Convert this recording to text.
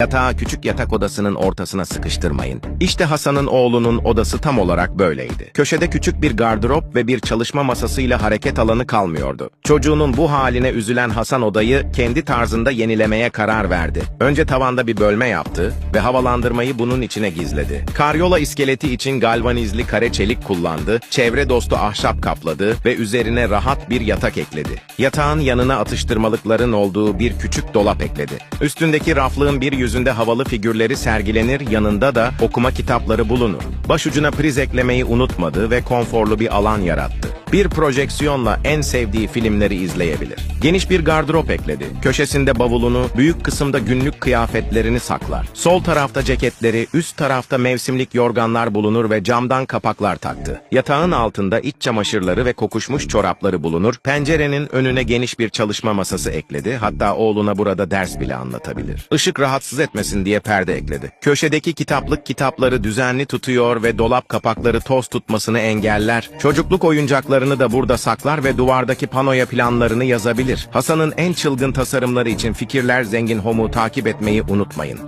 Yatağı küçük yatak odasının ortasına sıkıştırmayın. İşte Hasan'ın oğlunun odası tam olarak böyleydi. Köşede küçük bir gardırop ve bir çalışma masasıyla hareket alanı kalmıyordu. Çocuğunun bu haline üzülen Hasan odayı kendi tarzında yenilemeye karar verdi. Önce tavanda bir bölme yaptı ve havalandırmayı bunun içine gizledi. Karyola iskeleti için galvanizli kare çelik kullandı, çevre dostu ahşap kapladı ve üzerine rahat bir yatak ekledi. Yatağın yanına atıştırmalıkların olduğu bir küçük dolap ekledi. Üstündeki raflığın bir yüzünde havalı figürleri sergilenir, yanında da okuma kitapları bulunur. Başucuna priz eklemeyi unutmadı ve konforlu bir alan yarattı. Bir projeksiyonla en sevdiği filmleri izleyebilir. Geniş bir gardırop ekledi. Köşesinde bavulunu, büyük kısımda günlük kıyafetlerini saklar. Sol tarafta ceketleri, üst tarafta mevsimlik yorganlar bulunur ve camdan kapaklar taktı. Yatağın altında iç çamaşırları ve kokuşmuş çorapları bulunur. Pencerenin önüne geniş bir çalışma masası ekledi. Hatta oğluna burada ders bile anlatabilir. Işık rahatsız etmesin diye perde ekledi. Köşedeki kitaplık kitapları düzenli tutuyor ve dolap kapakları toz tutmasını engeller. Çocukluk oyuncaklarını da burada saklar ve duvardaki panoya planlarını yazabilir. Hasan'ın en çılgın tasarımları için Fikirler Zengin Home'u takip etmeyi unutmayın.